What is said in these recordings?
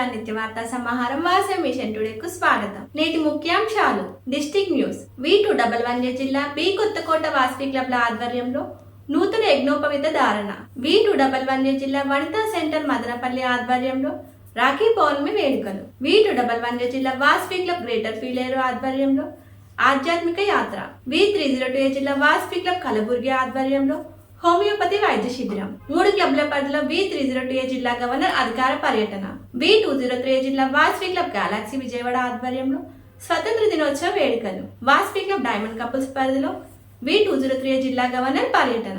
ఆంధ్ర నిత్యవార్తా సమాహారం వాసే మిషన్ టుడేకు స్వాగతం. నేటి ముఖ్యాంశాలు. District news. V two double one జిల్లా బి కొత్తకోట వాస్పి క్లబ్ల ఆధ్వర్యంలో నూతన యజ్ఞోపవిత ధారణ. వి టూ డబల్ వన్ జిల్లా వనితా సెంటర్ మదనపల్లి ఆధ్వర్యంలో రాఖీ పౌర్ణమి వేడుకలు. వి టూ డబల్ వన్ జిల్లా వాస్పి క్లబ్ గ్రేటర్ ఫీలేరు ఆధ్వర్యంలో ఆధ్యాత్మిక యాత్ర. వి త్రీ జీరో టూ జిల్లా వాస్పి క్లబ్ కలబుర్గి ఆధ్వర్యంలో హోమియోపతి వైద్య శిబిరం మూడు క్లబ్ల పరిధిలో V three zero two A జిల్లా గవర్నర్ అధికార పర్యటన. V two zero three A జిల్లా వాసవి క్లబ్ గెలాక్సీ విజయవాడ ఆధ్వర్యంలో స్వతంత్ర దినోత్సవ వేడుకలు. వాసవి క్లబ్ డైమండ్ కపుల్స్ పరిధిలో వి టూ జీరో త్రీ జిల్లా గవర్నర్ పర్యటన.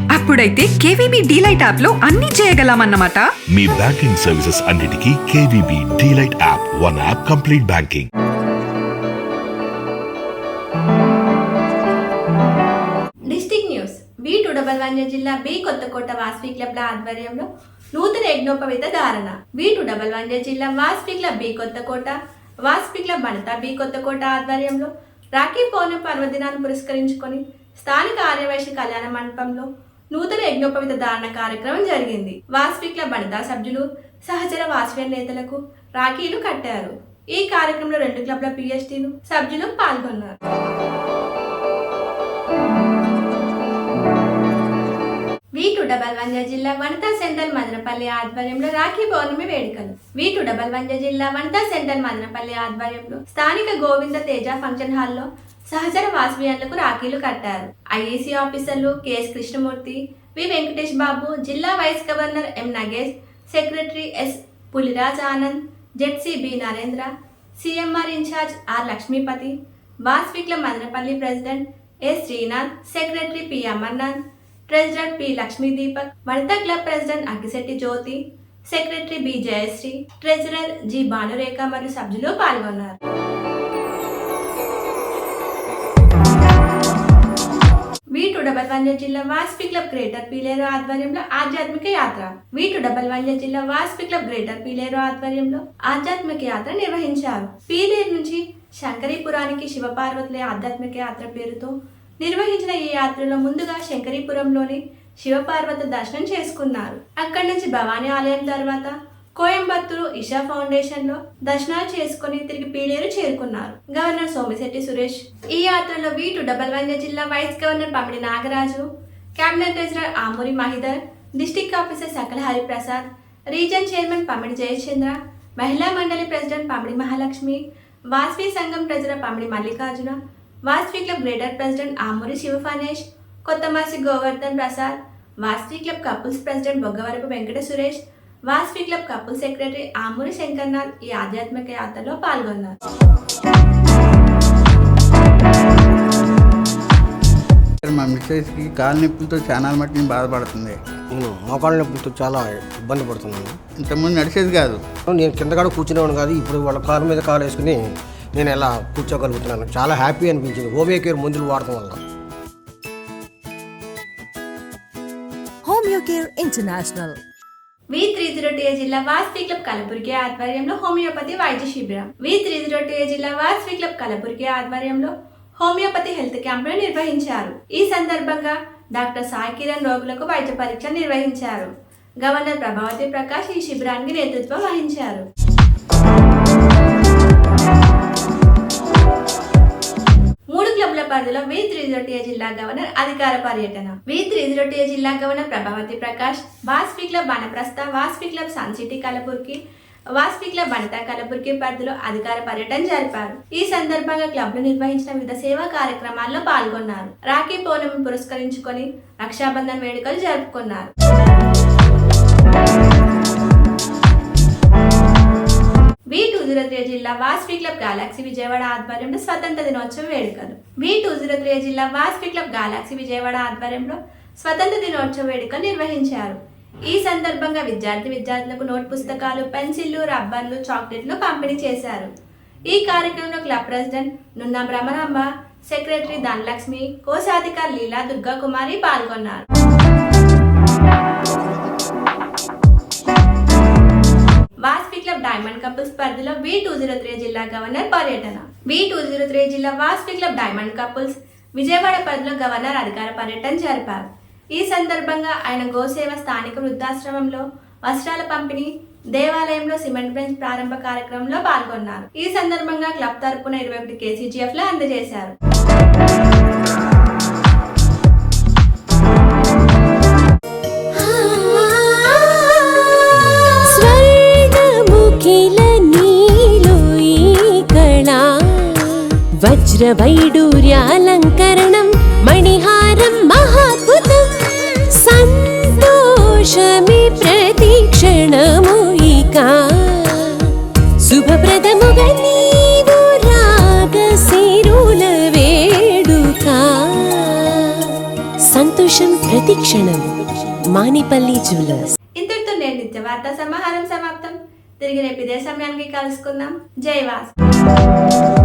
అప్పుడైతే కేవీబీ డీలైట్ యాప్లో అన్ని చేయగలమన్నమాట? మీ బ్యాంకింగ్ సర్వీసెస్ అన్నిటికీ KVB DLite app one app complete banking. District news. B two double one జిల్లా బి కొత్తకోట వాసవి క్లబ్ల ఆధ్వర్యంలో నూతన యజ్ఞోపవిత ధారణ. బి టూ డబల్ వన్ జిల్లా Vasavi club B Kothakota Vasavi club Vanitha B Kothakota ఆధ్వర్యంలో రాఖీ పౌర్ణమి పర్వదినాన్ని పురస్కరించుకొని స్థానిక ఆర్యవైశ్య కళ్యాణ మండపంలో నూతన యజ్ఞోపవిత ధారణ కార్యక్రమం జరిగింది. వాసవి క్లబ్ సభ్యులు సహచర వాసవి నేతలకు రాఖీలు కట్టారు. ఈ కార్యక్రమంలో రెండు క్లబ్ల పిఎస్టీలు సభ్యులు పాల్గొన్నారు. వీటు డబల్ వంజ జిల్లా వనితా సెంటర్ మదనపల్లి ఆధ్వర్యంలో రాఖీ పౌర్ణమి వేడుకలు. వీటు డబల్ వంజ జిల్లా వనితా సెంటర్ మదనపల్లి ఆధ్వర్యంలో స్థానిక గోవింద తేజ ఫంక్షన్ హాల్లో సహచర వాసవియన్లకు రాఖీలు కట్టారు. ఐఏసీ ఆఫీసర్లు కెఎస్ కృష్ణమూర్తి వి. వెంకటేష్ బాబు జిల్లా vice governor M. Nagesh secretary S. Puliraj Anand ZC B. Narendra CMR in-charge R. Lakshmipathi వాస్విక్ల Madanapalle president S Srinath secretary P. Amarnath president P. Lakshmi Deepak Vanitha club president Aggisetti Jyothi secretary B. Jayasri treasurer G. Bhanurekha మరియు సభ్యులు పాల్గొన్నారు. Double వన్య జిల్లా Vasavi club greater Pileru ఆధ్వర్యంలో ఆధ్యాత్మిక యాత్ర. వీటు double వన్య జిల్లా వాస్పి క్లబ్ గ్రేటర్ పీలేరు ఆధ్వర్యంలో ఆధ్యాత్మిక యాత్ర నిర్వహించారు. పీలేరు నుంచి శంకరీపురానికి శివపార్వతుల ఆధ్యాత్మిక యాత్ర పేరుతో నిర్వహించిన ఈ యాత్రలో ముందుగా శంకరీపురంలోని శివపార్వత దర్శనం చేసుకున్నారు. అక్కడి నుంచి భవానీ ఆలయం తర్వాత కోయంబత్తూరు ఇషా ఫౌండేషన్లో దర్శనాలు చేసుకుని తిరిగి పీలేరు చేరుకున్నారు. గవర్నర్ సోమిశెట్టి సురేష్. ఈ యాత్రలో వీటు డబల్వంజ జిల్లా vice governor Pamidi Nagaraju cabinet treasurer Amuri Mahidhar district officer Sakala Hariprasad region chairman Pamidi Jayachandra మహిళా మండలి ప్రెసిడెంట్ పమిడి మహాలక్ష్మి వాస్వి సంఘం treasurer Pamidi Mallikarjuna Vasavi club greater president Amuri Shivaphanesh Kothamasi Govardhan Prasad Vasavi club couples president Boggavarapu Venkata Suresh Vasavi club couple secretary Amuri Shankarnath ఈ ఆధ్యాత్మిక యాత్రలో పాల్గొన్నారు. మా మిస్సెస్కి కాలు నొప్పులతో చాలా మట్టి నేను బాధపడుతుంది నేను మోకాళ్ళ నొప్పులతో చాలా ఇబ్బంది పడుతున్నాను. ఇంతకుముందు నడిచేది కాదు. నేను కింద కూడా కూర్చునేవాడు కాదు ఇప్పుడు వాళ్ళ కాలు మీద కాలు వేసుకుని నేను ఎలా కూర్చోగలుగుతున్నాను. చాలా హ్యాపీ అనిపించింది హోమియో కేర్ మందులు వాడటం వల్ల. Homeocare International. V three zero two A జిల్లా వాస్వి క్లబ్ కలబుర్గి ఆధ్వర్యంలో హోమియోపతి వైద్య శిబిరం. V three zero two A జిల్లా వాస్వి క్లబ్ కలబుర్గి ఆధ్వర్యంలో హోమియోపతి హెల్త్ క్యాంపులు నిర్వహించారు. ఈ సందర్భంగా డాక్టర్ సాయి కిరణ్ రోగులకు వైద్య పరీక్ష నిర్వహించారు. గవర్నర్ ప్రభావతి ప్రకాష్ ఈ శిబిరానికి నేతృత్వం వహించారు. మూడు క్లబ్ల పరిధిలో వి త్రీ జిల్లా గవర్నర్ అధికార పర్యటన. వి త్రీ జిల్లా governor Prabhavathi Prakash Vasavi club Vanaprastha Vasavi club sun city Kalaburagi club Vanitha Kalaburagi పరిధిలో అధికార పర్యటన జరిపారు. ఈ సందర్భంగా క్లబ్లు నిర్వహించిన వివిధ సేవా కార్యక్రమాల్లో పాల్గొన్నారు. రాఖీ పౌర్ణమి పురస్కరించుకొని రక్షాబంధన్ వేడుకలు జరుపుకున్నారు. జీరో త్రీ జిల్లా వాస్వి క్లబ్ గెలాక్సీ విజయవాడ ఆధ్వర్యంలో స్వతంత్ర దినోత్సవ వేడుకలు. వి టూ జీరో త్రీ జిల్లా వాస్వి క్లబ్ గెలాక్సీ విజయవాడ ఆధ్వర్యంలో స్వతంత్ర దినోత్సవ వేడుకలు నిర్వహించారు. ఈ సందర్భంగా విద్యార్థి విద్యార్థులకు నోట్ పుస్తకాలు పెన్సిళ్ళు రబ్బర్లు చాక్లెట్లు పంపిణీ చేశారు. ఈ కార్యక్రమంలో క్లబ్ ప్రెసిడెంట్ నున్న భ్రమరాంబ సెక్రటరీ ధనలక్ష్మి కోశాధికారి లీలా దుర్గా కుమారి పాల్గొన్నారు. క్లబ్ డైమండ్ కప్ స్పర్ధలో వి టూ జీరో త్రీ జిల్లా గవర్నర్ పర్యటన వి టూ జీరో త్రీ జిల్లా Vasavi club diamond couples Vijayawada పరిధిలో గవర్నర్ అధికార పర్యటన జరిపారు ఈ సందర్భంగా ఆయన గోసేవ స్థానిక వృద్ధాశ్రమంలో వస్త్రాల పంపిణీ దేవాలయంలో సిమెంట్ బెంచ్ ప్రారంభ కార్యక్రమంలో పాల్గొన్నారు. ఈ సందర్భంగా క్లబ్ తరపున ఇరవై ఒకటి కేసీజీఎఫ్లో అందజేశారు. వజ్రవైడూర్యాలంకరణం మణిహారం మహాద్భుతం. సంతోషమి ప్రతిక్షణము ఇక. శుభప్రదముగా నీవు రాగ వేడుక. సంతోషం ప్రతిక్షణం మానిపల్లి జ్యువెలర్స్. ఇంతటితో నేను నిత్య వార్తా సమాహారం సమాప్తం. తిరిగి రేపు ఇదే సమయానికి కలుసుకుందాం. జై వాస్.